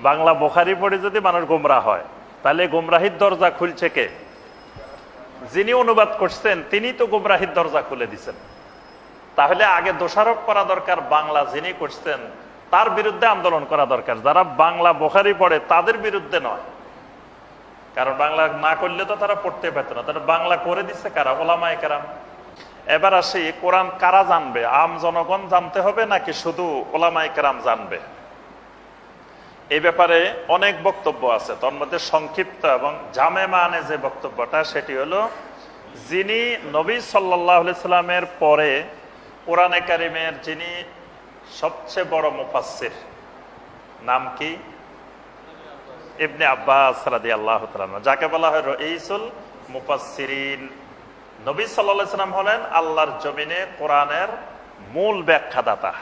বাংলা বোখারি পড়ে যদি মানুষ গোমরা হয়, তাহলে গোমরাহির দরজা খুলছে কে? যিনি অনুবাদ করছেন, তিনি তো গোমরাহির দরজা খুলে দিছেন। তাহলে আগে দোষারোপ করা দরকার, বাংলা যিনি করছেন, তার বিরুদ্ধে আন্দোলন করা দরকার। যারা বাংলা বোখারি পড়ে, তাদের বিরুদ্ধে নয়। কারণ বাংলা না করলে তো তারা পড়তে পেত না। তারা বাংলা করে দিচ্ছে কারা? ওলামায় কারাম। এবার আসি, কোরআন কারা জানবে? আম জনগণ জানতে হবে নাকি শুধু ওলামায় কারাম জানবে? এই ব্যাপারে অনেক বক্তব্য আছে। তার মধ্যে সংক্ষিপ্ত এবং জামে মানে যে বক্তব্যটা, সেটি হলো, যিনি নবী সাল্লাহ সাল্লামের পরে কোরআনে কারিমের যিনি সবচেয়ে বড় মুফাসসির, নাম কি? ইবনে আব্বাস রাদি আল্লাহ যাকে বলা হয় রইসুল মুফাসসিরিন। নবী সাল্লাহ সাল্লাম হলেন আল্লাহর জমিনে কোরআনের মূল ব্যাখ্যাদাতা।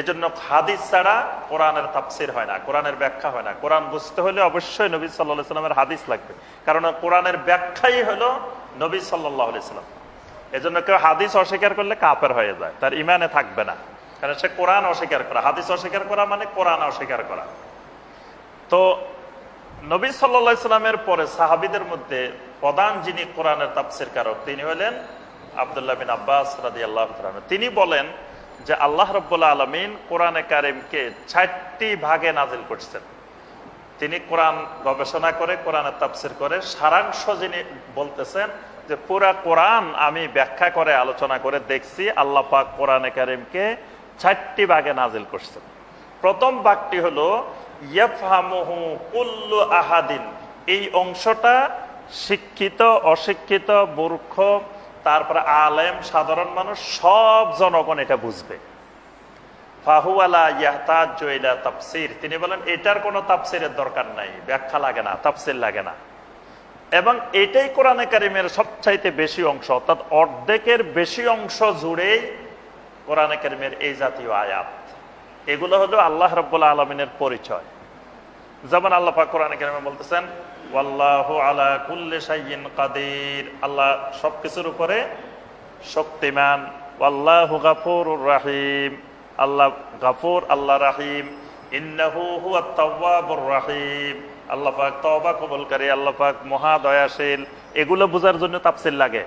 এজন্য হাদিস ছাড়া কোরআনের তাফসির হয় না, কোরআনের ব্যাখ্যা হয় না। কোরআন বুঝতে হলে অবশ্যই নবী সাল্লাহ সাল্লামের হাদিস লাগবে। কারণ কোরআনের ব্যাখ্যাই হলো নবী সাল্লাহ সাল্লাম। এজন্য কেউ হাদিস অস্বীকার করলে কাপের হয়ে যায়, তার ইমানে থাকবে না। কারণ সে কোরআন অস্বীকার করা, হাদিস অস্বীকার করা মানে কোরআন অস্বীকার করা। তো নবী সাল্লা সাল্লামের পরে সাহাবিদের মধ্যে প্রধান যিনি কোরআনের তাফসির কারক তিনি হলেন আবদুল্লাহ বিন আব্বাস রাদি আল্লাহ তিনি বলেন যে আল্লাহ রব্বুল্লা আলমিন কোরআনে কারিমকে ষাটটি ভাগে নাজিল করছেন। তিনি কোরআন গবেষণা করে কোরআনের তাফসির করে, সারাংশ যিনি বলতেছেন যে পুরা কোরআন আমি ব্যাখ্যা করে, আলোচনা করে দেখছি, আল্লাহ পাক কোরআনে কারিমকে ষাটটি ভাগে নাজিল করছেন। প্রথম বাক্যটি হলো, ইয়াফহামুহু কুল্লু আহাদিন। এই অংশটা শিক্ষিত, অশিক্ষিত, মূর্খ তারপরে আলেম, সাধারণ মানুষ, সব জনগণ এটা বুঝবে। জয়লা তিনি বলেন, এটার কোনো তাফসিরের দরকার নাই, ব্যাখ্যা লাগে না, তাফসির লাগে না। এবং এটাই কোরআনে কারিমের সবচাইতে বেশি অংশ, অর্থাৎ অর্ধেকের বেশি অংশ জুড়েই কোরআনে কারিমের এই জাতীয় আয়াত। এগুলো হলো আল্লাহ রব্বুল্লা আলমিনের পরিচয়। যেমন আল্লাহ কোরআনে কারিমে বলতেছেন ওয়াল্লাহু আলা কুল্লি শাইইন কাদির। আল্লাহ সবকিছুর উপরে শক্তিমান। ওয়াল্লাহু গাফুরুর রাহিম। আল্লাহ গাফুর, আল্লাহ রাহিম। ইন্নাহু হুয়াত তাওয়াবুর রাহিম। আল্লাহ পাক তওবা কবুলকারী, আল্লাহ পাক মহা দয়াশীল এগুলো বোঝার জন্য তাফসীর লাগে।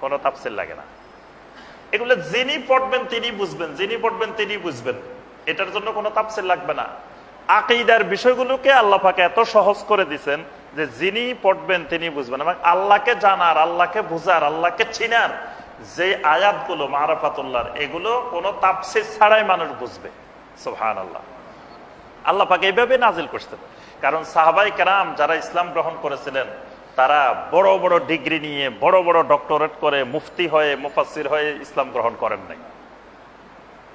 কোনো তাফসীর লাগে না। এগুলো যিনি পড়বেন তিনি বুঝবেন, যিনি পড়বেন তিনি বুঝবেন। এটার জন্য কোনো তাফসীর লাগবে না। আকিদার বিষয়গুলোকে আল্লাহ পাকে এত সহজ করে দিছেন যে যিনি পড়বেন তিনি বুঝবেন। এবং আল্লাহকে জানার, আল্লাহকে বুঝার, আল্লাহকে চিনার যে আয়াতগুলো মারাফাতুল্লাহর, এগুলো কোনো তাপসির ছাড়াই মানুষ বুঝবে। সোহান আল্লাহ আল্লাহ পাকে এইভাবে নাজিল করছেন। কারণ সাহাবাই কেরাম যারা ইসলাম গ্রহণ করেছিলেন, তারা বড় বড় ডিগ্রি নিয়ে, বড় বড় ডক্টরেট করে মুফতি হয়ে মুফাসির হয়ে ইসলাম গ্রহণ করেন নাই।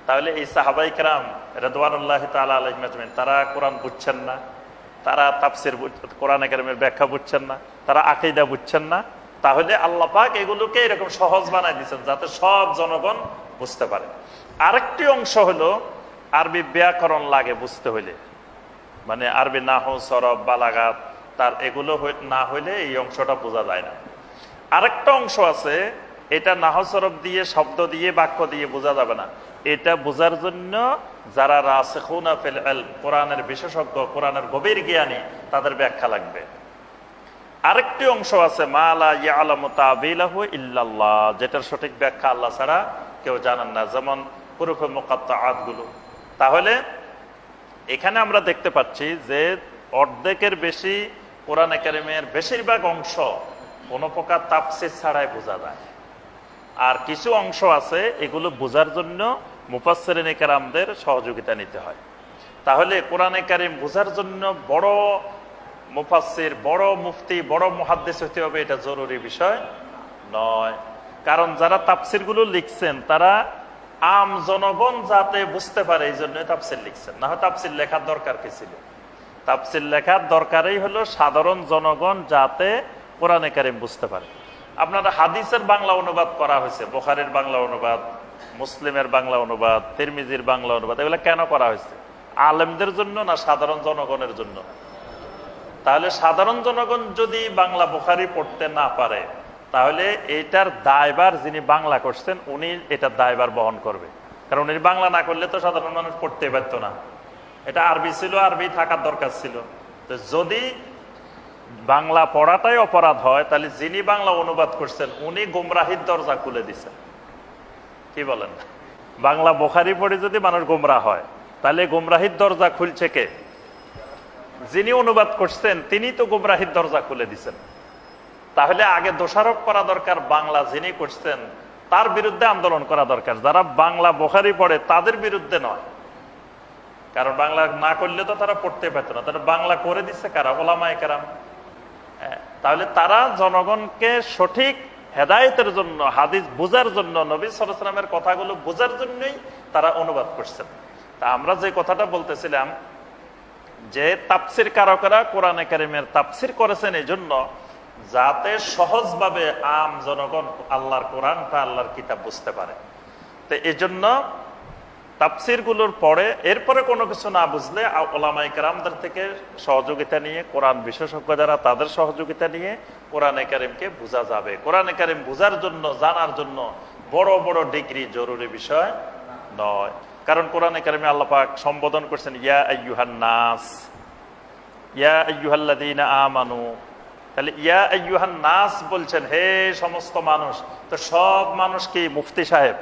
তাহলে এই সাহাবাই কেরাম রেদওয়ানুল্লাহ তালা তারা কোরআন বুঝছেন না, তারা তাপসির কোরআন একাডেমির ব্যাখ্যা বুঝছেন না, তারা আকিদা বুঝছেন না, তাহলে আল্লাহ পাক এগুলোকে এরকম সহজ বানাই দিচ্ছেন যাতে সব জনগণ বুঝতে পারে। আরেকটি অংশ হলো আরবি ব্যাকরণ লাগে বুঝতে হইলে। মানে আরবি নাহ সরব বালাগাত, তার এগুলো না হইলে এই অংশটা বোঝা যায় না। আরেকটা অংশ আছে, এটা নাহ সরব দিয়ে, শব্দ দিয়ে, বাক্য দিয়ে বোঝা যাবে না। এটা বোঝার জন্য যারা রাসেখুনা ফেল কোরআনের বিশেষজ্ঞ, কোরআনের গভীর জ্ঞানী, তাদের ব্যাখ্যা লাগবে। আরেকটি অংশ আছে যেটার সঠিক ব্যাখ্যা আল্লাহ ছাড়া কেউ জানেন না। যেমন পুরুফে মোকাত্তাআতগুলো তাহলে এখানে আমরা দেখতে পাচ্ছি যে অর্ধেকের বেশি কোরআন একাডেমির বেশিরভাগ অংশ কোনো প্রকার তাপসির ছাড়াই বোঝা যায়। আর কিছু অংশ আছে, এগুলো বোঝার জন্য মুফাসরিন কারামদের সহযোগিতা নিতে হয়। তাহলে কোরআনে কারিম বোঝার জন্য বড় মুফাসির বড় মুফতি, বড় মুহাদ্দেশ হতে হবে এটা জরুরি বিষয় নয়। কারণ যারা তাপসিরগুলো লিখছেন, তারা আম জনগণ যাতে বুঝতে পারে এই জন্য তাপসির লিখছেন। না হয় তাপসির লেখার দরকার কি ছিল? তাপসির লেখার দরকারই হলো সাধারণ জনগণ যাতে কোরআনে কারিম বুঝতে পারে। আপনারা হাদিসের বাংলা অনুবাদ করা হয়েছে, বোখারের বাংলা অনুবাদ মুসলিমের বাংলা অনুবাদ, তিরমিজির বাংলা অনুবাদ, এগুলো কেন করা হয়েছে? আলেমদের জন্য না সাধারণ জনগণের জন্য? তাহলে সাধারণ জনগণ যদি বাংলা বোখারি পড়তে না পারে, তাহলে এটার দায়বার যিনি বাংলা করছেন, উনি এটার দায়বার বহন করবে। কারণ উনি বাংলা না করলে তো সাধারণ মানুষ পড়তে পারত না। এটা আরবি ছিল, আরবি থাকার দরকার ছিল। তো যদি বাংলা পড়াটাই অপরাধ হয়, তাহলে যিনি বাংলা অনুবাদ করছেন, উনি গুমরাহির দরজা খুলে দিছেন কি বলেন? বাংলা বোখারি পড়ে যদি মানুষ গোমরা হয় তাহলে গুমরাহির দরজা খুলছে কে? যিনি অনুবাদ করছেন তিনি তো গুমরাহির দরজা খুলে দিছেন। তাহলে আগে দোষারোপ করা দরকার বাংলা যিনি করছেন তার বিরুদ্ধে আন্দোলন করা দরকার। যারা বাংলা বোখারি পড়ে তাদের বিরুদ্ধে নয়। কারণ বাংলা না করলে তো তারা পড়তে পেত না। তারা বাংলা করে দিচ্ছে কারা? ওলামায় কারাম। হ্যাঁ, তাহলে তারা জনগণকে সঠিক হেদায়েতের জন্য, হাদিস বোঝার জন্য, নবী সরামের কথাগুলো বোঝার জন্যই তারা অনুবাদ করছেন। তা আমরা যে কথাটা বলতেছিলাম, যে তাপসির কারকরা কোরআনে কারিমের তাপসির করেছেন এই জন্য যাতে সহজভাবে আম জনগণ আল্লাহর কোরআনটা, আল্লাহর কিতাব বুঝতে পারে। তো এই জন্য তাপসিরগুলোর পরে এরপরে কোনো কিছু না বুঝলে ওলামাই কেরামদের থেকে সহযোগিতা নিয়ে, কোরআন বিশেষজ্ঞ যারা তাদের সহযোগিতা নিয়ে কোরআনে কারিমকে বোঝা যাবে। কোরআনে কারিম বোঝার জন্য, জানার জন্য বড় বড় ডিগ্রি জরুরি বিষয় নয়। কারণ কোরআনে কারিমে আল্লাহ পাক সম্বোধন করছেন, ইয়া আইয়ুহান নাস, ইয়া আইয়ুহাল্লাযীনা আমানু। তাহলে, ইয়া আইয়ুহান নাস বলছেন, হে সমস্ত মানুষ। তো সব মানুষ কি মুফতি সাহেব?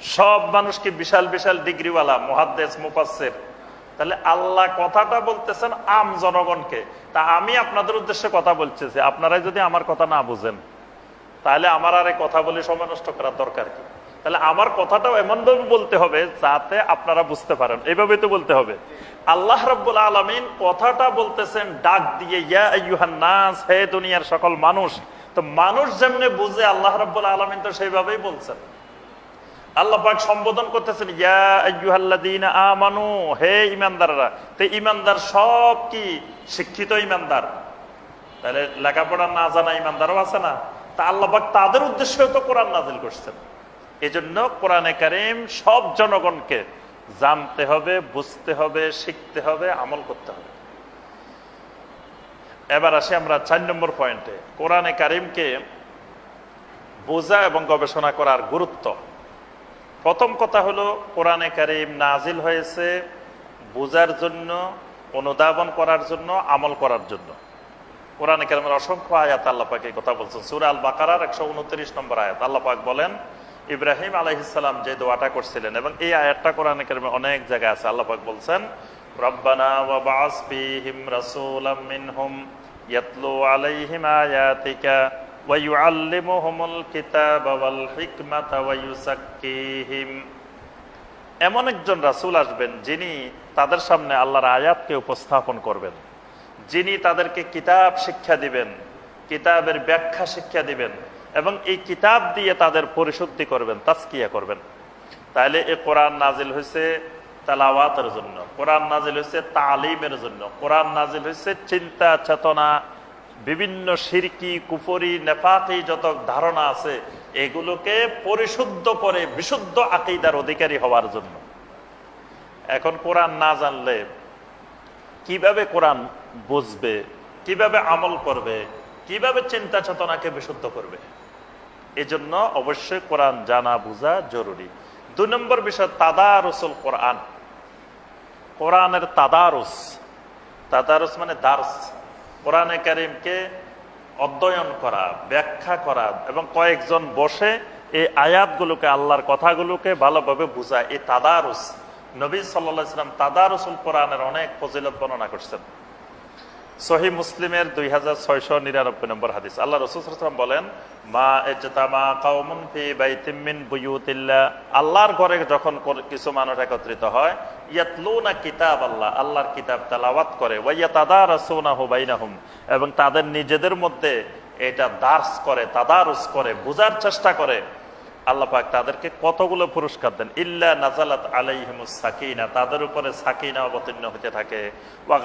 সব মানুষ কি বিশাল বিশাল ডিগ্রিওয়ালা, মুহাদ্দেস, মুফাসসির। তাহলে আল্লাহ কথাটা বলতেছেন আম জনগণকে। তা আমি আপনাদের উদ্দেশ্যে কথা বলতেছি। আপনারাই যদি আমার কথা না বুঝেন, তাহলে আমার আর এই কথা বলে সময় নষ্ট করার দরকার কি? তাহলে আমার কথাটাও এমন ভাবে বলতে হবে যাতে আপনারা বুঝতে পারেন। এইভাবে তো বলতে হবে। আল্লাহ রব্বুল আলমিন কথাটা বলতেছেন, ডাক দিয়ে, ইয়া আইয়ুহান নাস, হে দুনিয়ার সকল মানুষ। তো মানুষ যেমনি বুঝে, আল্লাহ রব্বুল আলমিন তো সেইভাবেই বলছেন। আল্লাহ পাক সম্বোধন করতেছেন, ইয়া আমানু হে ঈমানদাররা, তো ইমানদার সব কি? শিক্ষিত ঈমানদার। তাহলে লেখাপড়া না জানা ঈমানদারও আছে না। তা আল্লাহ পাক তাদের উদ্দেশ্যে তো কোরআন নাজিল করছেন। এজন্য কোরআনে কারিম সব জনগণকে জানতে হবে, বুঝতে হবে, শিখতে হবে, আমল করতে হবে। এবার আসি আমরা চার নম্বর পয়েন্টে। কোরআনে কারিমকে বোঝা এবং গবেষণা করার গুরুত্ব। প্রথম কথা হলো, কোরআনে কারিম নাজিল হয়েছে বোঝার জন্য, অনুধাবন করার জন্য, আমল করার জন্য। কোরআনে কারিমের অসংখ্য আয়াত আল্লাহ পাক এই কথা বলছেন। সুরা আল বাকারার একশো উনত্রিশ নম্বর আয়াত। আল্লাপাক বলেন, ইব্রাহিম আলহিসাল্লাম যে দোয়াটা করছিলেন এবং এই আয়াতটা কোরআনে কারিমে অনেক জায়গায় আছে। আল্লাহ পাক বলছেন, রব্বানা ওয়া বাস ফীহিম রাসূলাম মিনহুম ইয়াতলু আলাইহিম আয়াতিকা এমন একজন রাসূল আসবেন, যিনি তাদের সামনে আল্লাহর আয়াতকে উপস্থাপন করবেন। যিনি তাদেরকে কিতাব শিক্ষা দিবেন, কিতাবের ব্যাখ্যা শিক্ষা দিবেন, এবং এই কিতাব দিয়ে তাদের পরিশুদ্ধি করবেন তাস্কিয়া করবেন। তাহলে এ কোরআন নাজিল হয়েছে তালাওয়াতের জন্য, কোরআন নাজিল হয়েছে তালিমের জন্য, কোরআন নাজিল হয়েছে চিন্তা চেতনা বিভিন্ন সিরকি, কুফরি নেপাতি যত ধারণা আছে, এগুলোকে পরিশুদ্ধ করে বিশুদ্ধ আকিদার অধিকারী হওয়ার জন্য। এখন কোরআন না জানলে কীভাবে কোরআন বুঝবে, কীভাবে আমল করবে, কীভাবে চিন্তা চেতনাকে বিশুদ্ধ করবে? এজন্য অবশ্যই কোরআন জানা বোঝা জরুরি। দুই নম্বর বিষয়, তাদারুসুল কোরআন। কোরআনের তাদারুস তাদারুস মানে দার্স। কোরআনে কারিমকে অধ্যয়ন করা, ব্যাখ্যা করা এবং কয়েকজন বসে এই আয়াতগুলোকে, আল্লাহর কথাগুলোকে ভালোভাবে বোঝা এই তাদারুস, নবী সাল্লাহ ইসলাম তাদারুসুল কোরআনের অনেক ফজিলত বর্ণনা করছেন। সহি মুসলিমের দুই হাজার ছয়শো নিরানব্বই নম্বর হাদিস। আল্লাহ রসুলাম বলেন, মা এজতামা কাউমুন ফি বাইতিম মিন বুয়ুতিল্লাহ। আল্লাহর ঘরে যখন কিছু মানুষ একত্রিত হয় তাদের কতগুলো পুরস্কার দেন। ইল্লা নাজালাত সাকিনা, তাদের উপরে সাকিনা অবতীর্ণ হতে থাকে। ওয়া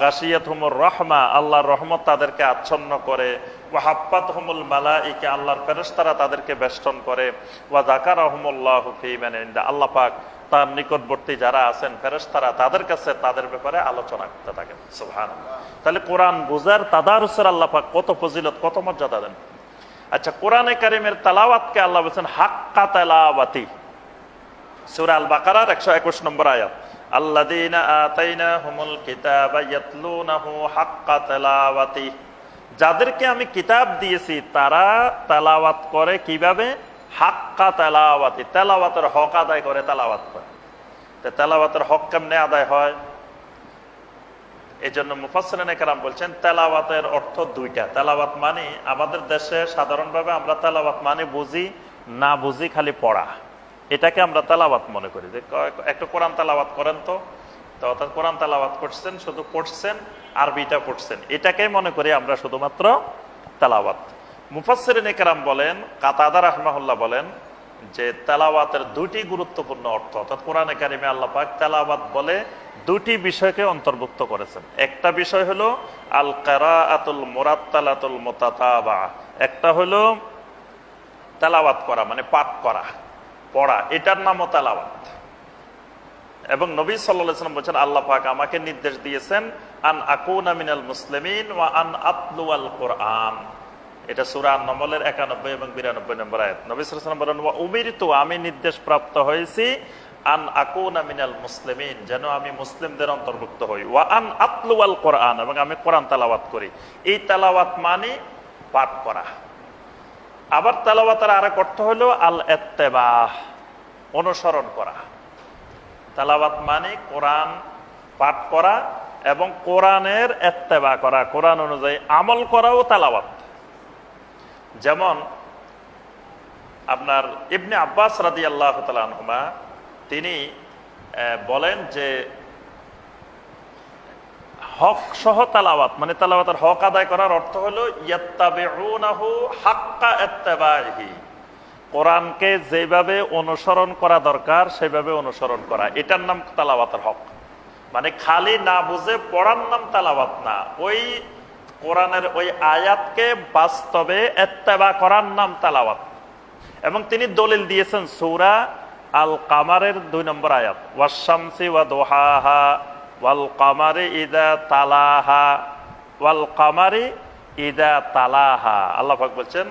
রহমা, আল্লাহর রহমত তাদেরকে আচ্ছন্ন করে। ওয়া হাফাতহুমুল মালাইকা, আল্লাহর ফেরেশতারা তাদেরকে বেষ্টন করে। ওয়া যাকারাহুমুল্লাহু ফি আল্লাহ পাক তার নিকটবর্তী যারা আছেন ফেরেশতারা, তাদের কাছে তাদের ব্যাপারে আলোচনা করতে থাকেন। সুবহানাল্লাহ। তাহলে কোরআন বুঝার তাদারুসের আল্লাহ পাক কত ফজিলত, কত মর্যাদা দেন? আচ্ছা কোরআনে কারিমের তালাওয়াতকে আল্লাহ বলছেন, হাক্কা তালাওয়াতি। সুরা আল বাকারার একশো একুশ নম্বর আয়াত ইয়াতলুনাহু হাক্কা যাদেরকে আমি কিতাব দিয়েছি, তারা তালাওয়াত করে কীভাবে? হাক্কা তেলাওয়াতি, তেলাওয়াতের হক আদায় করে, তেলাওয়াত করে। তো তেলাওয়াতের হক কেমনে আদায় হয়? এই জন্য মুফাসরিন একরাম বলছেন, তেলাওয়াতের অর্থ দুইটা। তেলাওয়াত মানে আমাদের দেশে সাধারণভাবে আমরা তেলাওয়াত মানে বুঝি, না বুঝি খালি পড়া। এটাকে আমরা তেলাওয়াত মনে করি। যে একটু কোরআন তেলাওয়াত করেন তো তো অর্থাৎ কোরআন তেলাওয়াত করছেন, শুধু পড়ছেন, আরবিটা পড়ছেন। এটাকে মনে করি আমরা শুধুমাত্র তেলাওয়াত। মুফাসরিন একরাম বলেন, কাতাদা রহমাহুল্লাহ বলেন যে তেলাওয়াতের দুটি গুরুত্বপূর্ণ অর্থ, অর্থাৎ কোরআনে কারিমে আল্লাহ পাক তেলাওয়াত বলে দুটি বিষয়কে অন্তর্ভুক্ত করেছেন। একটা বিষয় হলো আল কারাআতুল মুরাত্তালাতুল মুতাতাবা, একটা হলো তেলাওয়াত করা মানে পাঠ করা, পড়া, এটার নামও তেলাওয়াত। এবং নবী সাল্লাম বলছেন, আল্লাহ পাক আমাকে নির্দেশ দিয়েছেন, আন আকুনা মিনাল মুসলিমিন ওয়া আন আতলুয়াল কোরআন। এটা সূরা নমলের একানব্বই এবং বিরানব্বই নম্বর আয়াত। নবী আলাইহি বলেন ওয়া উমিরতু আমি নির্দেশ প্রাপ্ত হয়েছি আন আকুনা মিনাল মুসলিমিন যেন আমি মুসলিমদের অন্তর্ভুক্ত হই। ওয়া আন আতলুয়াল কোরআন এবং আমি কোরআন তেলাওয়াত করি। এই তেলাওয়াত মানে পাঠ করা। আবার তেলাওয়াতের আরেক অর্থ হলো আল এত্তেবাহ অনুসরণ করা। তেলাওয়াত মানে কোরআন পাঠ করা এবং কোরআনের এত্তেবা করা। কোরআন অনুযায়ী আমল করাও তেলাওয়াত। যেমন আপনার ইবনে আব্বাস রাদি আল্লাহ আনহুমা, তিনি বলেন যে হক সহ তালাওয়াত মানে তালাওয়াতের হক আদায় করার অর্থ হলো কোরআনকে যেভাবে অনুসরণ করা দরকার, সেভাবে অনুসরণ করা। এটার নাম তালাওয়াতের হক। মানে খালি না বুঝে পড়ার নাম তালাওয়াত না। ওই কোরআনের ওই আয়াতকে বাস্তবে এত্তেবা করার নাম তালাওয়াত। এবং তিনি দলিল দিয়েছেন সৌরা আল কামারের দুই নম্বর আয়াত। ওয়াশামসি ওয়া দোহাহা ওয়াল কামারে ইদা তালাহা ওয়াল কামারে ইদা তালাহা। আল্লাহ পাক বলছেন,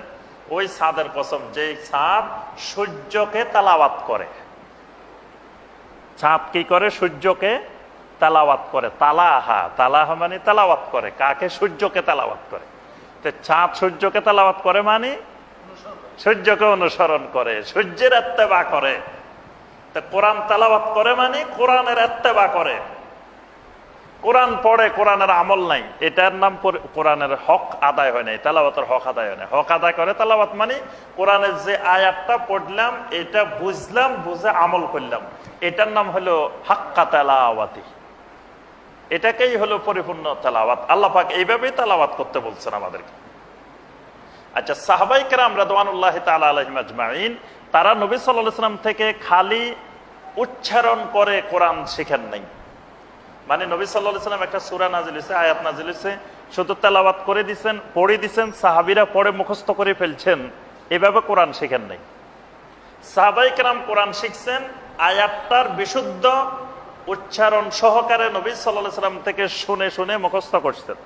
ওই ছাদের কসম যে ছাদ সূর্যকে তালাওয়াত করে। চাঁদ কি করে? সূর্যকে তালাওয়াত করে, তালাহা তালাহা মানে তালাওয়াত করে, কাকে সূর্যকে তালাওয়াত করে? তো চাঁদ সূর্যকে তালাওয়াত করে মানে? সূর্যকে অনুসরণ করে, সূর্যের এত্তেবা করে। তো কোরআন তালাওয়াত করে মানে? কোরআনের এত্তেবা করে। কোরআন পড়ে, কোরআনের আমল নাই। এটার নাম কোরআনের হক আদায় হয় নাই, তালাওয়াতের হক আদায় হয় নাই। হক আদায় করে তালাওয়াত মানে কোরআনের যে আয়াতটা পড়লাম, এটা বুঝলাম, বুঝে আমল করলাম। এটার নাম হলো হাক্কা তালাওয়াতি। এটাকেই হলো পরিপূর্ণ তালাওয়াত। আল্লাহ পাক এইভাবেই তালাওয়াত করতে বলছেন আমাদেরকে। আচ্ছা সাহাবাই কেরাম রাদওয়ানুল্লাহ আজমাইন তারা নবী আলাইহি সাল্লাম থেকে খালি উচ্চারণ করে কোরআন শিখেন নাই। মানে নবী আলাইহি সাল্লাম একটা সুরা নাজিল হয়েছে, আয়াত নাজিল হয়েছে, শুধু তেলাওয়াত করে দিছেন, পড়ে দিছেন, সাহাবিরা পড়ে মুখস্থ করে ফেলছেন, এভাবে কোরআন শিখেন নাই। সাহাবাই কেরাম কোরআন শিখছেন, আয়াতটার বিশুদ্ধ উচ্চারণ সহকারে নবী সাল্লাম থেকে শুনে শুনে মুখস্থ করছেন।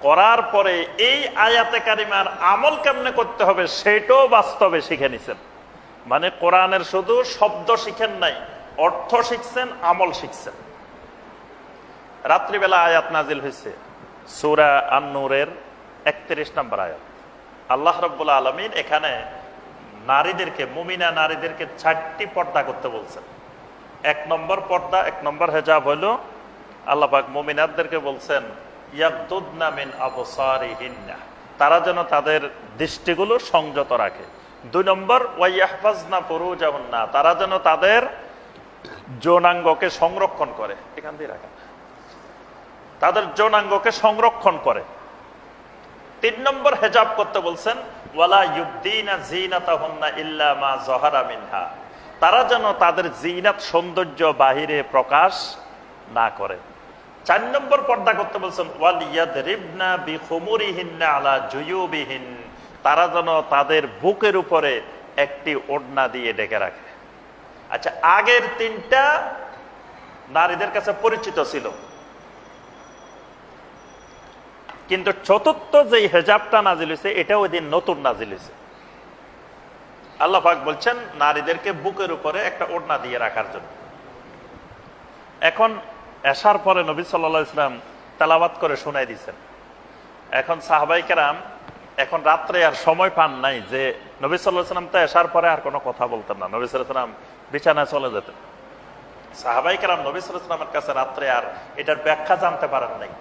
করার পরে এই আয়াতে কারিমার আমল কেমনে করতে হবে সেটাও বাস্তবে শিখে নিছেন। মানে কোরআনের শুধু শব্দ শিখেন নাই, অর্থ শিখছেন, আমল শিখছেন। রাত্রিবেলা আয়াত নাজিল হয়েছে, সুরা আন্নুরের একত্রিশ নম্বর আয়াত। আল্লাহ রব্বুল আলমিন এখানে নারীদেরকে, মুমিনা নারীদেরকে চারটি পর্দা করতে বলছেন। এক নম্বর পর্দা, এক নম্বর হেজাব হইল আল্লাহ পাক বলছেন তারা যেন তাদের দৃষ্টিগুলো সংযত রাখে। দুই নম্বর ফুরুজাহুন্না। তারা যেন তাদের যৌনাঙ্গকে সংরক্ষণ করে। এখান দিয়ে রাখা তাদের যৌনাঙ্গকে সংরক্ষণ করে। তিন নম্বর হেজাব করতে বলছেন, ওয়ালা ইউদ্দিনা জিনাতাহুন্না ইল্লা মা জহারা মিনহা। তারা যেন তাদের জিনাত সৌন্দর্য বাহিরে প্রকাশ না করে। চার নম্বর পর্দা করতে বলছেন আলা তারা যেন তাদের বুকের উপরে একটি ওড়না দিয়ে ডেকে রাখে। আচ্ছা আগের তিনটা নারীদের কাছে পরিচিত ছিল। কিন্তু চতুর্থ যেই হেজাবটা নাজিল হয়েছে এটা ওই দিন নতুন নাজিল হয়েছে। আল্লাহ পাক বলছেন, নারীদেরকে বুকের উপরে একটা ওড়না দিয়ে রাখার জন্য। এখন এসার পরে নবী সাল্লা ইসলাম তেলাবাত করে শোনাই দিছেন। এখন সাহাবাই কেরাম এখন রাত্রে আর সময় পান নাই যে নবী সাল্লাহ সাল্লাম তো এসার পরে আর কোনো কথা বলতেন না। নবী সাল্লাহ সাল্লাম বিছানায় চলে যেতেন। সাহাবাই কেরাম নবী সাল্লাহ সাল্লামের কাছে রাত্রে আর এটার ব্যাখ্যা জানতে পারেন নাই।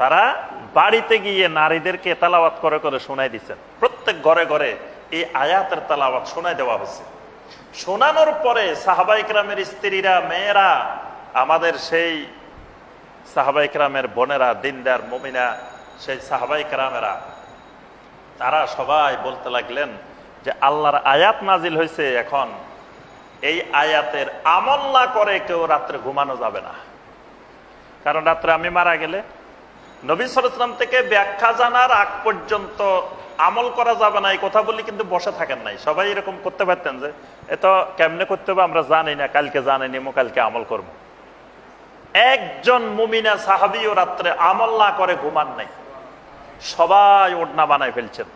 তারা বাড়িতে গিয়ে নারীদেরকে তালাবাত করে করে শোনাই দিচ্ছেন প্রত্যেক ঘরে ঘরে এই আয়াতের তালাবাত শোনায় দেওয়া হয়েছে। শোনানোর পরে সাহাবাই কেরামের স্ত্রীরা, মেয়েরা, আমাদের সেই সাহাবাই কেরামের বোনেরা, দিনদার মমিনা, সেই সাহাবাই কেরামেরা, তারা সবাই বলতে লাগলেন যে আল্লাহর আয়াত নাজিল হয়েছে এখন। এই আয়াতের আমল না করে কেউ রাত্রে ঘুমানো যাবে না। কারণ রাত্রে আমি মারা গেলে নবী সরাম থেকে ব্যাখ্যা জানার আগ পর্যন্ত আমল করা যাবে না, এই কথা বলি কিন্তু বসে থাকেন নাই। সবাই এরকম করতে পারতেন যে এত কেমনে করতে হবে? আমরা জানি না, কালকে জানি নিমো কালকে আমল করব। একজন মুমিনা সাহাবিও রাত্রে আমল না করে ঘুমান নাই। সবাই ওড়না বানায় ফেলছেন।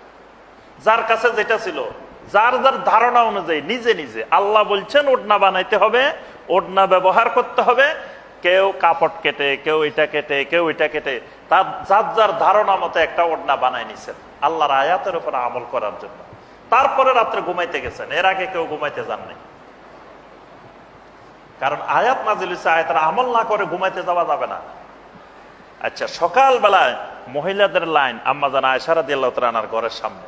যার কাছে যেটা ছিল, যার যার ধারণা অনুযায়ী, নিজে নিজে আল্লাহ বলছেন, ওড়না বানাইতে হবে, ওড়না ব্যবহার করতে হবে কেউ কাপড় কেটে, কেউ এটা কেটে, কেউ এটা কেটে, তার যার যার ধারণা মতো একটা ওড়না বানাই নিছেন, আল্লাহর আয়াতের উপর আমল করার জন্য। তারপরে রাত্রে ঘুমাইতে গেছেন, এর আগে কেউ ঘুমাইতে যান নাই। কারণ আয়াত নাজিল হচ্ছে আয়াতের আমল না করে ঘুমাইতে যাওয়া যাবে না। আচ্ছা সকাল বেলায় মহিলাদের লাইন, আম্মা জানা আয়সারা দিল্লাহ তালানার ঘরের সামনে।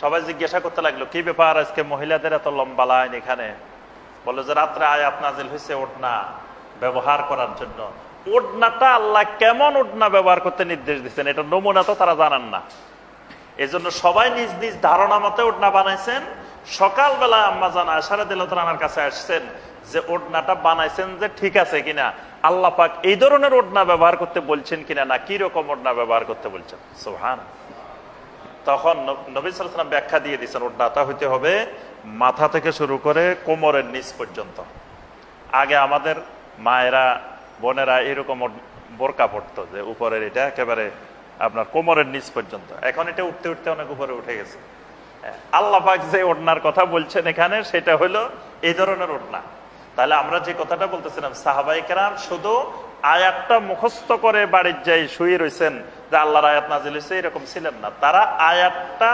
সবাই জিজ্ঞাসা করতে লাগল, কি ব্যাপার আজকে মহিলাদের এত লম্বা লাইন এখানে? বলে যে, রাত্রে আয়াত নাজিল হয়েছে ওড়না। ব্যবহার করার জন্য। ওড়নাটা আল্লাহ কেমন ওড়না ব্যবহার করতে নির্দেশ দিচ্ছেন, এটা নমুনা তো তারা জানান না। এই জন্য সবাই নিজ নিজ ধারণা মতে ওড়না বানাইছেন। সকালবেলা আম্মা জানা আয়সারা দিল্লাহ তালানার কাছে আসছেন যে ওড়নাটা বানাইছেন যে ঠিক আছে কিনা। আল্লাহ পাক এই ধরনের ওড়না ব্যবহার করতে বলছেন কিনা না, কি রকম ওড়না ব্যবহার করতে বলছেন? সোহান তখন নবী সালাম ব্যাখ্যা দিয়ে দিচ্ছেন ওড়নাটা হইতে হবে মাথা থেকে শুরু করে কোমরের নিচ পর্যন্ত। আগে আমাদের মায়েরা, বোনেরা এরকম বোরকা পড়তো যে উপরের এটা একেবারে আপনার কোমরের নিচ পর্যন্ত। এখন এটা উঠতে উঠতে অনেক উপরে উঠে গেছে। আল্লাহ যে ওড়নার কথা বলছেন এখানে, সেটা হলো এই ধরনের ওড়না। তাহলে আমরা যে কথাটা বলতেছিলাম সাহাবাই কেরাম শুধু আয়াতটা মুখস্থ করে বাড়ির যাই শুয়ে রয়েছেন যে আল্লাহর আয়াত নাজিল হয়েছে, এরকম ছিলেন না। তারা আয়াতটা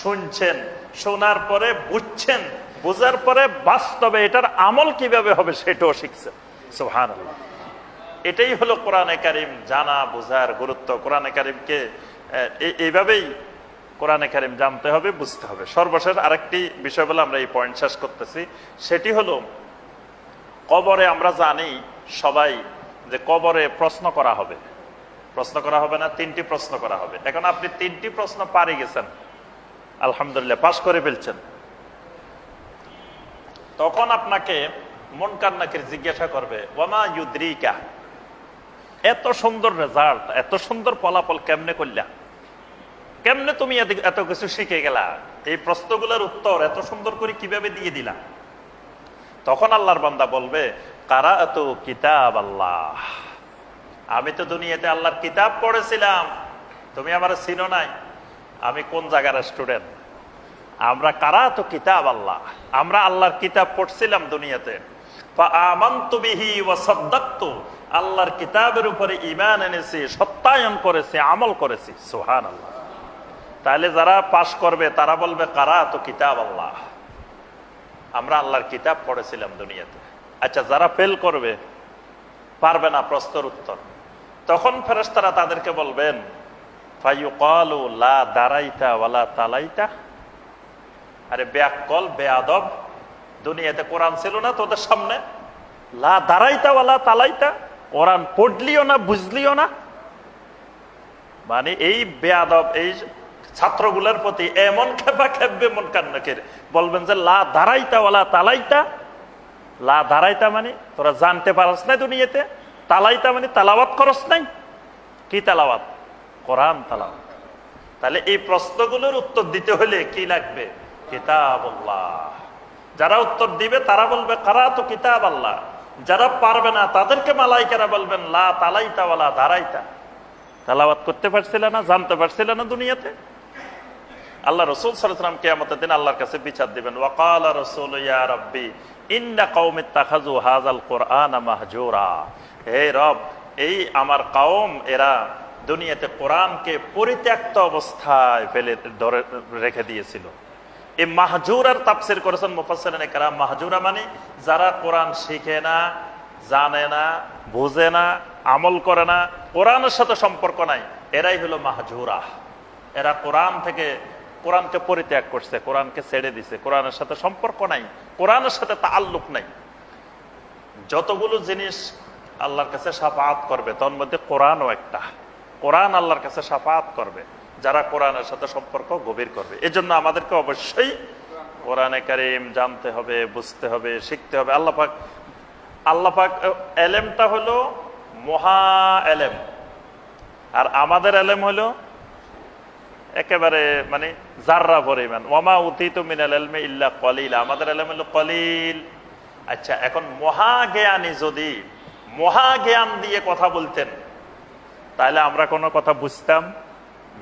শুনছেন, শোনার পরে বুঝছেন, বোঝার পরে বাস্তবে এটার আমল কীভাবে হবে সেটাও শিখছেন। সুহান এটাই হলো কোরআনে কারিম, জানা, বোঝার গুরুত্ব। কোরআনে কারিমকে এইভাবেই কোরআনে কারিম জানতে হবে, বুঝতে হবে। সর্বশেষ আরেকটি বিষয় বলে আমরা এই পয়েন্ট শেষ করতেছি। সেটি হলো, কবরে আমরা জানি সবাই যে কবরে প্রশ্ন করা হবে। প্রশ্ন করা হবে না, তিনটি প্রশ্ন করা হবে। এখন আপনি তিনটি প্রশ্ন পারে গেছেন। আলহামদুলিল্লাহ, পাশ করে ফেলছেন। তখন আপনাকে মন কান্নাকে জিজ্ঞাসা করবে ওমা ইউদ্রিকা? এত সুন্দর রেজাল্ট এত সুন্দর ফলাফল কেমনে করলা? কেমনে তুমি এত- এত কিছু শিখে গেলা? এই প্রশ্নগুলোর উত্তর এত সুন্দর করে কীভাবে দিয়ে দিলা? তখন আল্লাহর বান্দা বলবে কারা এত কিতাব আল্লাহ আমি তো দুনিয়াতে আল্লাহর কিতাব পড়েছিলাম। তুমি আমার চিনো নাই। আমি কোন জায়গার স্টুডেন্ট আমরা কারা তো কিতাব আল্লাহ আমরা আল্লাহর কিতাব পড়ছিলাম দুনিয়াতে। আল্লাহর কিতাবের উপরে ঈমান এনেছি, সত্যায়ন করেছি, আমল করেছি। সুবহানাল্লাহ। তাহলে যারা পাশ করবে, তারা বলবে, কারা তো কিতাব আল্লাহ? আমরা আল্লাহর কিতাব পড়েছিলাম দুনিয়াতে। আচ্ছা যারা ফেল করবে, পারবে না প্রশ্নের উত্তর। তখন ফেরেশতারা তাদেরকে বলবেন, ফাইয়ুকালু লা দারাইতা ওয়ালা তালাইতা। আরে ব্যাকল বেয়াদব দুনিয়াতে কোরআন ছিল না, তোদের সামনে। লা দারাইতা ওয়ালা তালাইতা, কোরআন পড়লিও না, বুঝলিও না। মানে এই বেয়াদব, এই ছাত্রগুলোর প্রতি এমন খেপা খেপবে মন বলবেন যে, লা দাঁড়াইতা ওলা তালাইতা। লা দাঁড়াইতা মানে তোরা জানতে পারস না দুনিয়াতে। তালাইতা মানে তালাওয়াত করস নাই। কি তালাওয়াত? কোরআন তালাওয়াত। তাহলে এই প্রশ্নগুলোর উত্তর দিতে হলে কি লাগবে? কিতাব যারা উত্তর দিবে তারা বলবে কারা তো কিতাব আল্লাহ। যারা পারবে না, তাদেরকে মালাইকারা বলবেন, লা তালাইতা দাঁড়াইতা তালাবাত করতে পারছিল না, জানতে পারছিল না দুনিয়াতে? আল্লাহ রসুল সাল্লাম কেয়ামতের দিন আল্লাহর কাছে বিচার দিবেন, ওয়াকাল রসুল ইয়া রব্বি, ইন্না কৌমিত তাখাজু হাজাল কোরআন মাহজুরা। হে রব, এই আমার কওম, এরা দুনিয়াতে কোরআনকে পরিত্যক্ত অবস্থায় ফেলে, ধরে, রেখে দিয়েছিল। এই মাহজুরার তাপসির করেছেন একরাম মাহজুরা মানে যারা কোরআন শিখে না, জানে না, বুঝে না, আমল করে না, কোরআনের সাথে সম্পর্ক নাই, এরাই হলো মাহজুরা। এরা কোরআন থেকে, কোরআনকে পরিত্যাগ করছে, কোরআনকে ছেড়ে দিছে, কোরআনের সাথে সম্পর্ক নাই, কোরআনের সাথে তাল্লুক নাই। যতগুলো জিনিস আল্লাহর কাছে সাফাত করবে, তার মধ্যে কোরআনও একটা। কোরআন আল্লাহর কাছে সাফাত করবে। যারা কোরআনের সাথে সম্পর্ক গভীর করবে। এজন্য আমাদেরকে অবশ্যই কোরআনে কারিম জানতে হবে, বুঝতে হবে, শিখতে হবে। আল্লাহ পাক আল্লাহ পাক এলেমটা হলো মহা এলেম। আর আমাদের এলেম হলো একেবারে মানে জাররা পরিমাণ। ওমা উতিত মিনাল এলমে ইল্লা কলিল। আমাদের এলেম হলো কলিল। আচ্ছা এখন মহাজ্ঞানী যদি মহাজ্ঞান দিয়ে কথা বলতেন, তাহলে আমরা কোনো কথা বুঝতাম?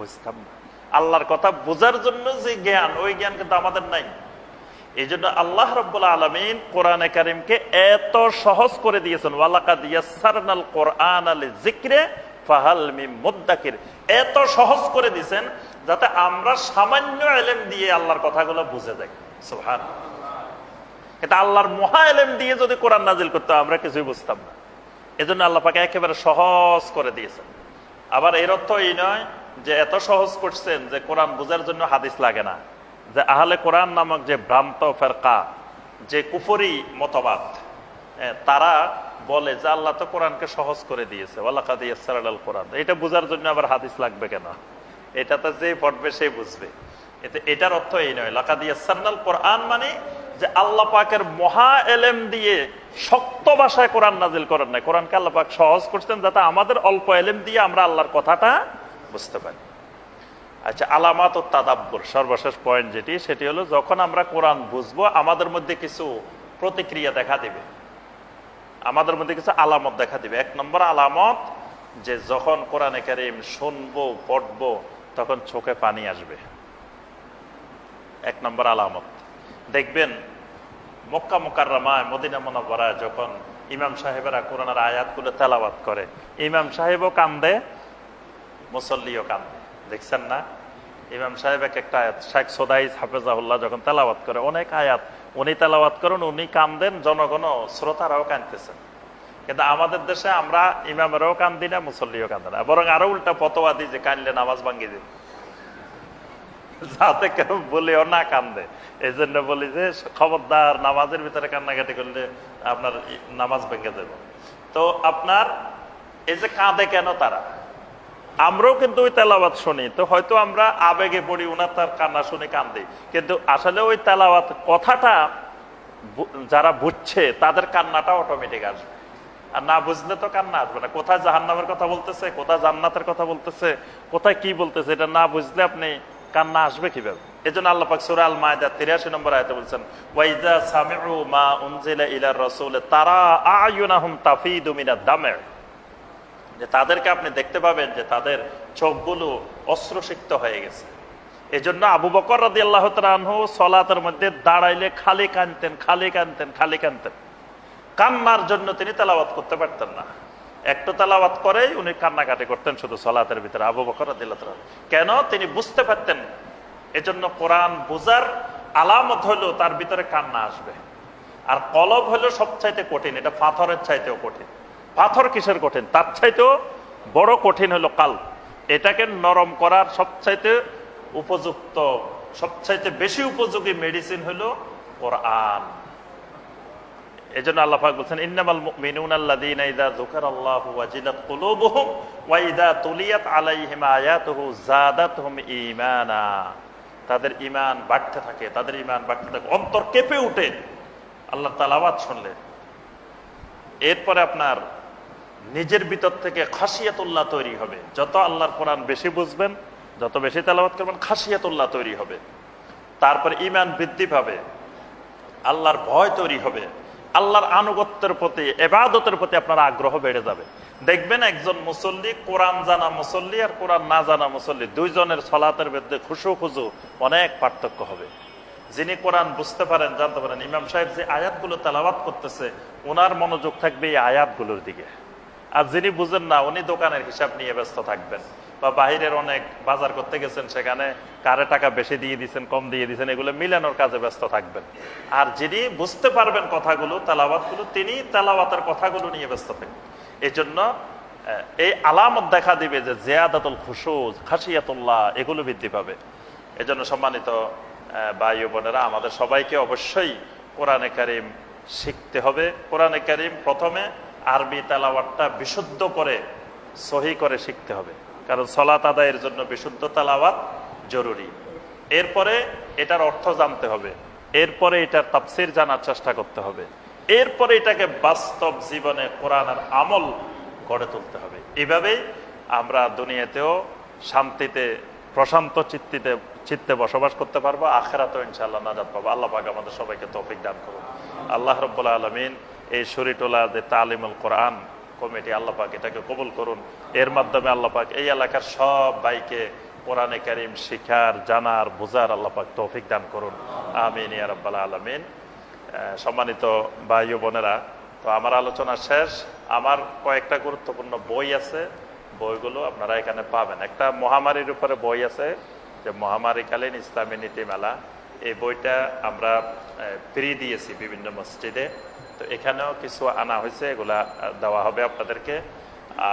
বুঝতাম না। আল্লাহর কথা বোঝার জন্য যে জ্ঞান, ওই জ্ঞান কিন্তু আমাদের নাই। এই জন্য আল্লাহ রব্বুল্লা আলমিন কোরআনে কারিমকে এত সহজ করে দিয়েছেন, ওয়ালাকাদ কোরআন আলী জিক্রে এত সহজ করে দিয়েছেন যাতে আমরা সামান্য এলেম দিয়ে আল্লাহর কথাগুলো বুঝে যাই। এটা আল্লাহর মহা এলেম দিয়ে যদি কোরআন নাজিল করতো আমরা কিছুই বুঝতাম না। এজন্য আল্লাহ পাকে একেবারে সহজ করে দিয়েছেন। আবার এর অর্থ এই নয় যে এত সহজ করছেন যে কোরআন বোঝার জন্য হাদিস লাগে না, যে আহলে কোরআন নামক যে ভ্রান্ত ফেরকা, যে কুফরি মতবাদ তারা বলে যে আল্লাহ তো কোরআনকে সহজ করে দিয়েছে আল কোরআন। এটা বোঝার জন্য আবার হাদিস লাগবে কেন? এটা তো যে পড়বে সে বুঝবে। এতে, এটার অর্থ এই নয় লাকাদিয়াল কোরআন মানে যে আল্লাহ পাকের মহা এলেম দিয়ে শক্ত ভাষায় কোরআন নাজিল করেন নাই। কোরআনকে আল্লাহ পাক সহজ করছেন যাতে আমাদের অল্প এলেম দিয়ে আমরা আল্লাহর কথাটা বুঝতে পারি। আচ্ছা আলামাত ও তাদাব্বর সর্বশেষ পয়েন্ট যেটি, সেটি হলো যখন আমরা কোরআন বুঝব, আমাদের মধ্যে কিছু প্রতিক্রিয়া দেখা দিবে। আমাদের মধ্যে কিছু আলামত দেখা দিবে। এক নম্বর আলামত যে যখন কোরআনে কারিম শুনব, পড়ব, তখন চোখে পানি আসবে। এক নম্বর আলামত। দেখবেন মক্কা মোকাররমায়, মদিনা মনোবরায় যখন ইমাম সাহেবেরা কোরআনের আয়াতগুলো তেলাবাত করে, ইমাম সাহেবও কান্দে মুসল্লিও কান্দে দেখছেন না? ইমাম সাহেব এক একটা আয়াত। শেখ সোদাইস হাফেজাহুল্লাহ যখন তেলাওয়াত করে, অনেক আয়াত। উনি তেলাওয়াত করেন, উনি কান্দেন জনগণ শ্রোতারাও কান্দতেছেন কিন্তু আমাদের দেশে আমরা ইমামেরও কান্দি না, মুসল্লিও কান্দে না। বরং আরও উল্টা ফতোয়া দিই যে, কানলে নামাজ ভাঙ্গি দিই যাতে কেউ বলেও না কান্দে। এই জন্য বলি যে, খবরদার, নামাজের ভিতরে কান্নাকাটি করলে আপনার নামাজ ভেঙে দেব। তো আপনার এই যে কাঁদে কেন তারা? আমরাও কিন্তু ওই তেলাওয়াত শুনি। তো হয়তো আমরা আবেগে পড়ি ওনার তার কান্না শুনে কান্দি। কিন্তু আসলে ওই তেলাওয়াত কথাটা যারা বুঝছে, তাদের কান্নাটা অটোমেটিক আসবে। আর না বুঝলে তো কান্না আসবে না। কোথায় জাহান্নামের কথা বলতেছে, কোথায় জান্নাতের কথা বলতেছে, কোথায় কি বলতেছে, এটা না বুঝলে আপনি কান্না আসবে কীভাবে? এই জন্য আল্লাহ পাক সূরা আল মায়দা 83 নম্বর আয়াতে বলছেন, ওয়াইজা সামিউ মা উনজিলা ইলা রাসূল তারা আয়ুনাহুম তাফিদু মিনাদ দামে। যে তাদেরকে আপনি দেখতে পাবেন যে তাদের চোখগুলো অস্ত্রসিক্ত হয়ে গেছে। এজন্য আবু বকর রাদি আল্লাহ তালহু সলাতের মধ্যে দাঁড়াইলে খালি কানতেন খালি কানতেন খালি কানতেন কান্নার জন্য তিনি তেলাওয়াত করতে পারতেন না। একটু তেলাওয়াত করেই উনি কান্নাকাটি করতেন শুধু সলাতের ভিতরে আবু বকর তাআলা কেন? তিনি বুঝতে পারতেন। এজন্য কোরআন বুজার আলামত হলো তার ভিতরে কান্না আসবে। আর কলব হলো সবচাইতে কঠিন, এটা পাথরের চাইতেও কঠিন। পাথর কিসের কঠিন? তার চাইতেও বড় কঠিন হলো কাল। এটাকে নরম করার সবচাইতে উপযুক্ত, সবচাইতে বেশি উপযোগী মেডিসিন হলো কোরআন। এই জন্য আল্লাহ পাক বলছেন, ইন্নামাল মুমিনুন আল্লাযীনা ইযা যুকিরাল্লাহু ওয়াজিলাত কুলুবুহুম ওয়া ইযা তুলিয়াত আলাইহিম আয়াতুহু যাদাতহুম ঈমানা। তাদের ঈমান বাড়তে থাকে, তাদের ঈমান বাড়তে থাকে। অন্তর কেঁপে ওঠে আল্লাহ তালাবাত শুনলে। এরপরে আপনার নিজের ভিতর থেকে খাসিয়াতুল্লাহ তৈরি হবে। যত আল্লাহর কোরআন বেশি বুঝবেন, যত বেশি তেলাওয়াত করবেন, খাসিয়াতুল্লাহ তৈরি হবে। তারপর ইমান বৃদ্ধি পাবে, আল্লাহর ভয় তৈরি হবে, আল্লাহর আনুগত্যের প্রতি, এবাদতের প্রতি আপনার আগ্রহ বেড়ে যাবে। দেখবেন একজন মুসল্লি, কোরআন জানা মুসল্লি আর কোরআন না জানা মুসল্লি, দুইজনের সলাতের মধ্যে খুশু খুজু অনেক পার্থক্য হবে। যিনি কোরআন বুঝতে পারেন, জানতে পারেন, ইমাম সাহেব যে আয়াতগুলো তেলাওয়াত করতেছে, ওনার মনোযোগ থাকবে এই আয়াতগুলোর দিকে। আর যিনি বুঝেন না, উনি দোকানের হিসাব নিয়ে ব্যস্ত থাকবেন। বা বাহিরের অনেক বাজার করতে গেছেন, সেখানে কারে টাকা বেশি দিয়ে দিচ্ছেন কম দিয়ে দিচ্ছেন এগুলো মিলানোর কাজে ব্যস্ত থাকবেন। আর যিনি বুঝতে পারবেন কথাগুলো, তেলাওয়াতগুলো, তিনি তেলাওয়াতের কথাগুলো নিয়ে ব্যস্ত থাকবেন। এই জন্য এই আলামত দেখা দিবে যে জিয়াদাতুল খুশু খাসিয়াতুল্লাহ এগুলো বৃদ্ধি পাবে। এজন্য সম্মানিত ভাই বোনেরা, আমাদের সবাইকে অবশ্যই কোরআনে কারিম শিখতে হবে। কোরআনে কারিম প্রথমে আরবি তেলাওয়াতটা বিশুদ্ধ করে সহি করে শিখতে হবে। কারণ সলাত আদায়ের জন্য বিশুদ্ধ তালাওয়াত জরুরি। এরপরে এটার অর্থ জানতে হবে। এরপরে এটার তাফসির জানার চেষ্টা করতে হবে। এরপরে এটাকে বাস্তব জীবনে কোরআনের আমল গড়ে তুলতে হবে। এভাবেই আমরা দুনিয়াতেও শান্তিতে, প্রশান্ত চিত্তিতে, চিত্তে বসবাস করতে পারব। আখেরাতেও ইনশাআল্লাহ নাজাদ পাবো। আল্লাহ পাক আমাদের সবাইকে তৌফিক দান করুন। আল্লাহ রব্বুল্লাহ আলমিন এই শরীটোলা যে তালিমুল কোরআন কমিটি আল্লাহ পাক এটাকে কবুল করুন। এর মাধ্যমে আল্লাহ পাক এই এলাকার সব ভাইকে কোরআনে কারিম শিখার, জানার, বোঝার আল্লাহ পাক তৌফিক দান করুন। আমিন ইয়া রাব্বাল আলামিন। সম্মানিত ভাই বোনেরা, তো আমার আলোচনা শেষ। আমার কয়েকটা গুরুত্বপূর্ণ বই আছে। বইগুলো আপনারা এখানে পাবেন। একটা মহামারীর উপরে বই আছে, যে মহামারীকালীন ইসলামী নীতিমেলা। এই বইটা আমরা ফ্রি দিয়েছি বিভিন্ন মসজিদে। তো এখানেও কিছু আনা হয়েছে, এগুলা দেওয়া হবে আপনাদেরকে।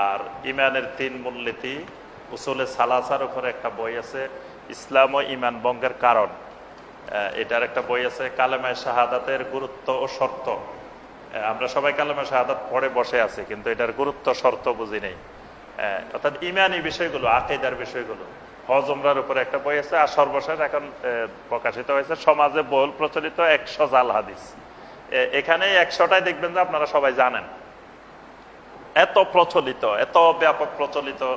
আর ইমানের তিন মূলনীতি, উসুলে সালাসার উপরে একটা বই আছে, ইসলাম ও ইমান বঙ্গের কারণ। এটার একটা বই আছে, কালেমায় শাহাদাতের গুরুত্ব ও শর্ত। আমরা সবাই কালেমা শাহাদাত পড়ে বসে আছি, কিন্তু এটার গুরুত্ব, শর্ত বুঝি নেই। অর্থাৎ ইমানি বিষয়গুলো, আকেদার বিষয়গুলো। হজমরার উপরে একটা বই আছে, আর সর্বশেষ এখন প্রকাশিত হয়েছে, সমাজে বহুল প্রচলিত একশো জাল হাদিস। এখানে একশোটাই দেখবেন যে আপনারা সবাই জানেন। এত প্রচলিত এত ব্যাপক প্রচলিত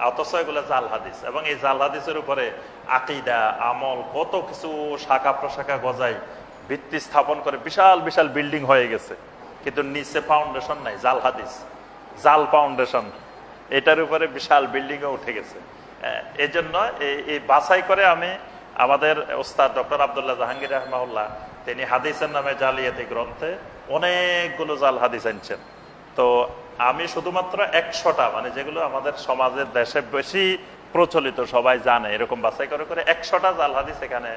অথচ এগুলো জাল হাদিস। এবং এই জাল হাদিসের উপরে আকিদা আমল কত কিছু শাখা প্রশাখা গজাই ভিত্তি স্থাপন করে বিশাল বিশাল বিল্ডিং হয়ে গেছে। কিন্তু নিচে ফাউন্ডেশন নাই জাল হাদিস জাল ফাউন্ডেশন। এটার উপরে বিশাল বিল্ডিংও উঠে গেছে। আহ, এই জন্য এই- এই বাছাই করে আমি আমাদের ওস্তাদ ডক্টর আবদুল্লাহ জাহাঙ্গীর রহমাউল্লাহ তিনি হাদিসের নামে জালিয়াতি গ্রন্থে অনেকগুলো জাল হাদিস আনছেন। তো আমি শুধুমাত্র একশোটা মানে যেগুলো আমাদের সমাজের দেশে বেশি প্রচলিত, সবাই জানে, এরকম বাছাই করে করে একশোটা জাল হাদিস এখানে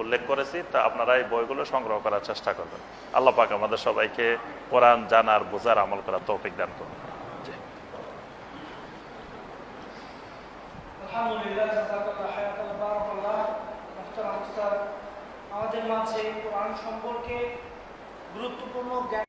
উল্লেখ করেছি। তা আপনারা এই বইগুলো সংগ্রহ করার চেষ্টা করবেন। আল্লাহ পাক আমাদের সবাইকে কোরআন জানার বোঝার আমল করার তৌফিক দান করুন। জি। আলহামদুলিল্লাহ জাযাকাল্লাহ হায়াতাল্লাহ বারাকাল্লাহ। মোহতারাম উস্তাদ আমাদের মাঝে কোরআন সম্পর্কে গুরুত্বপূর্ণ জ্ঞান